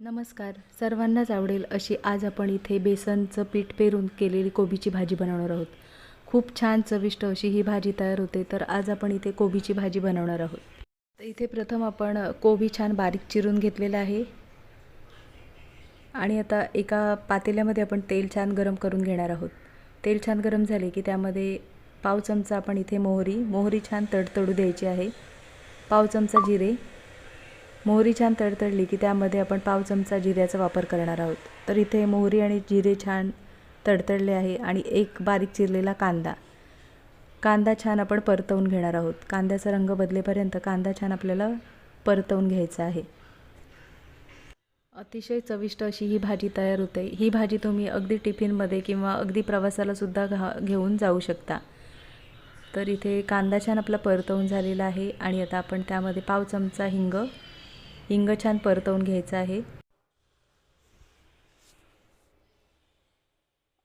नमस्कार. सर्वांनाच आवडेल अशी आज आपण इथे बेसनचं पीठ पेरून केलेली कोबीची भाजी बनवणार आहोत. खूप छान चविष्ट अशी ही भाजी तयार होते तर आज आपण इथे कोबीची भाजी बनवणार आहोत. तर इथे प्रथम आपण कोबी छान बारीक चिरून घेतलेला आहे. आणि आता एका पातेल्यामध्ये आपण तेल छान गरम करून घेणार आहोत. तेल छान गरम झाले की त्यामध्ये पाव चमचा आपण इथे मोहरी मोहरी छान तडतडू द्यायची आहे. पाव चमचा जिरे मोहरी छान तडतडली की त्यामध्ये आपण पाव चमचा जिऱ्याचा वापर करणार आहोत. तर इथे मोहरी आणि जिरे छान तडतडले आहे आणि एक बारीक चिरलेला कांदा. कांदा छान आपण परतवून घेणार आहोत. कांद्याचा रंग बदलेपर्यंत कांदा छान आपल्याला परतवून घ्यायचा आहे. अतिशय चविष्ट अशी ही भाजी तयार होते. ही भाजी तुम्ही अगदी टिफिनमध्ये किंवा अगदी प्रवासालासुद्धा घा घेऊन जाऊ शकता. तर इथे कांदा छान आपला परतवून झालेला आहे आणि आता आपण त्यामध्ये पाव चमचा हिंग हिंग छान परतवून घ्यायचं आहे.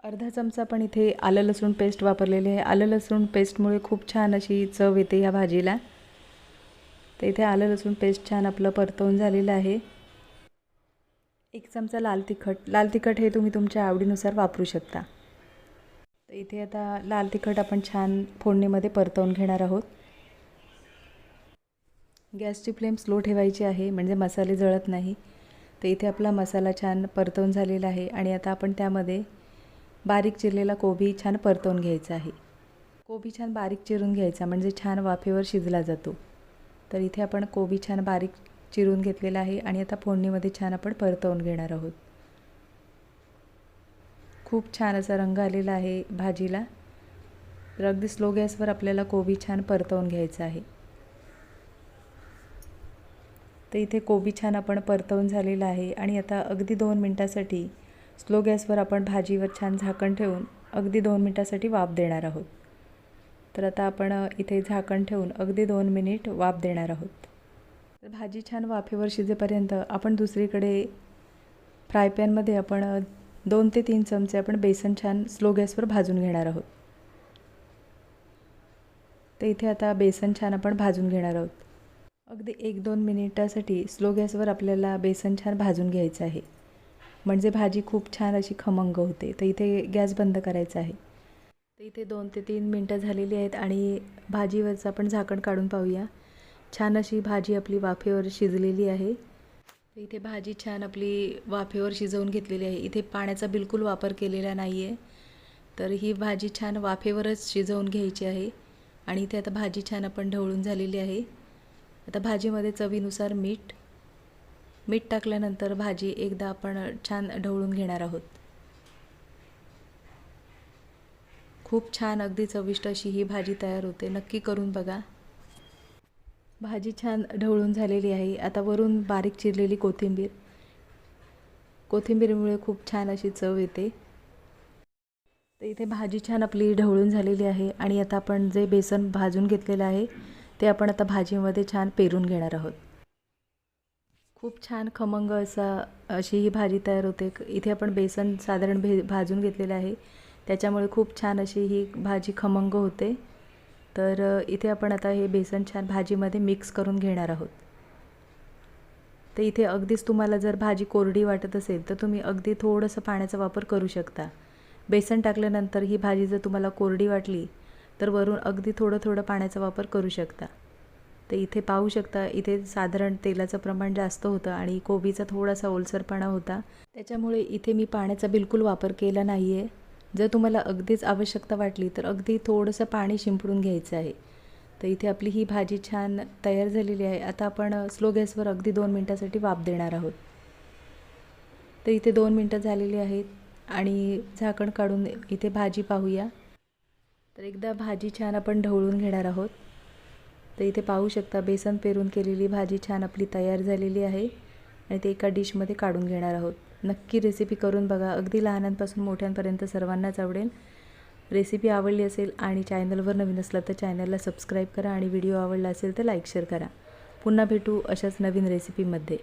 अर्धा चमचा पण इथे आलं लसूण पेस्ट वापरलेली आहे. आलं लसूण पेस्टमुळे खूप छान अशी चव येते ह्या भाजीला. तर इथे आलं लसूण पेस्ट छान आपलं परतवून झालेलं आहे. एक चमचा लाल तिखट. लाल तिखट हे तुम्ही तुमच्या आवडीनुसार वापरू शकता. तर इथे आता लाल तिखट आपण छान फोडणीमध्ये परतवून घेणार आहोत. गॅसची फ्लेम स्लो ठेवायची आहे म्हणजे मसाले जळत नाही. तर इथे आपला मसाला छान परतवून झालेला आहे आणि आता आपण त्यामध्ये बारीक चिरलेला कोबी छान परतवून घ्यायचा आहे. कोबी छान बारीक चिरून घ्यायचा म्हणजे छान वाफेवर शिजला जातो. तर इथे आपण कोबी छान बारीक चिरून घेतलेला आहे आणि आता फोडणीमध्ये छान आपण परतवून घेणार आहोत. खूप छान असा रंग आलेला आहे भाजीला. तर अगदी स्लो गॅसवर आपल्याला कोबी छान परतवून घ्यायचा आहे. तर इथे कोबी छान आपण परतवून झालेला आहे. आणि आता अगदी दोन मिनटासाठी स्लो गॅसवर आपण भाजीवर छान झाकण ठेवून अगदी दोन मिनटासाठी वाफ देणार आहोत. तर आता आपण इथे झाकण ठेवून अगदी दोन मिनिट वाफ देणार आहोत. तर भाजी छान वाफेवर शिजेपर्यंत आपण दुसरीकडे फ्राय पॅनमध्ये आपण दोन ते तीन चमचे आपण बेसन छान स्लो गॅसवर भाजून घेणार आहोत. तर इथे आता बेसन छान आपण भाजून घेणार आहोत. अगदी एक दोन मिनिटासाठी स्लो गॅसवर आपल्याला बेसन छान भाजून घ्यायचं आहे. म्हणजे भाजी खूप छान अशी खमंग होते. तर इथे गॅस बंद करायचा आहे. तर इथे दोन ते तीन मिनटं झालेली आहेत आणि भाजीवरचं आपण झाकण काढून पाहूया. छान अशी भाजी आपली वाफेवर शिजलेली आहे. तर इथे भाजी छान आपली वाफेवर शिजवून घेतलेली आहे. इथे पाण्याचा बिलकुल वापर केलेला नाही आहे तर ही भाजी छान वाफेवरच शिजवून घ्यायची आहे. आणि इथे आता भाजी छान आपण ढवळून झालेली आहे. आता भाजीमध्ये चवीनुसार मीठ मीठ टाकल्यानंतर भाजी एकदा आपण छान ढवळून घेणार आहोत. खूप छान अगदी चविष्ट अशी ही भाजी तयार होते. नक्की करून बघा. भाजी छान ढवळून झालेली आहे. आता वरून बारीक चिरलेली कोथिंबीर. कोथिंबीरमुळे खूप छान अशी चव येते. तर इथे भाजी छान आपली ढवळून झालेली आहे आणि आता आपण जे बेसन भाजून घेतलेलं आहे ते आपण आता भाजीमध्ये छान पेरून घेणार आहोत. खूप छान खमंग असा अशी ही भाजी तयार होते. इथे आपण बेसन साधारण भे भाजून घेतलेलं आहे. त्याच्यामुळे खूप छान अशी ही भाजी खमंग होते. तर इथे आपण आता हे बेसन छान भाजीमध्ये मिक्स करून घेणार आहोत. तर इथे अगदीच तुम्हाला जर भाजी कोरडी वाटत असेल तर तुम्ही अगदी थोडंसं पाण्याचा वापर करू शकता. बेसन टाकल्यानंतर ही भाजी जर तुम्हाला कोरडी वाटली तर वरून अगदी थोडं थोडं पाण्याचा वापर करू शकता. तर इथे पाहू शकता इथे साधारण तेलाचं प्रमाण जास्त होतं आणि कोबीचा थोडासा ओलसरपणा होता. त्याच्यामुळे इथे मी पाण्याचा बिलकुल वापर केला नाही आहे जर तुम्हाला अगदीच आवश्यकता वाटली तर अगदी थोडंसं पाणी शिंपडून घ्यायचं आहे. तर इथे आपली ही भाजी छान तयार झालेली आहे. आता आपण स्लो गॅसवर अगदी दोन मिनटासाठी वाफ देणार आहोत. तर इथे दोन मिनटं झालेली आहेत आणि झाकण काढून इथे भाजी पाहूया. तर एकदा भाजी छान आपण ढवळून घेणार आहोत. तर इथे पाहू शकता बेसन पेरून केलेली भाजी छान आपली तयार झालेली आहे आणि ते एका डिशमध्ये काढून घेणार आहोत. नक्की रेसिपी करून बघा. अगदी लहानांपासून मोठ्यांपर्यंत सर्वांनाच आवडेल. रेसिपी आवडली असेल आणि चॅनलवर नवीन असला तर चॅनलला सबस्क्राईब करा आणि व्हिडिओ आवडला असेल तर लाईक शेअर करा. पुन्हा भेटू अशाच नवीन रेसिपीमध्ये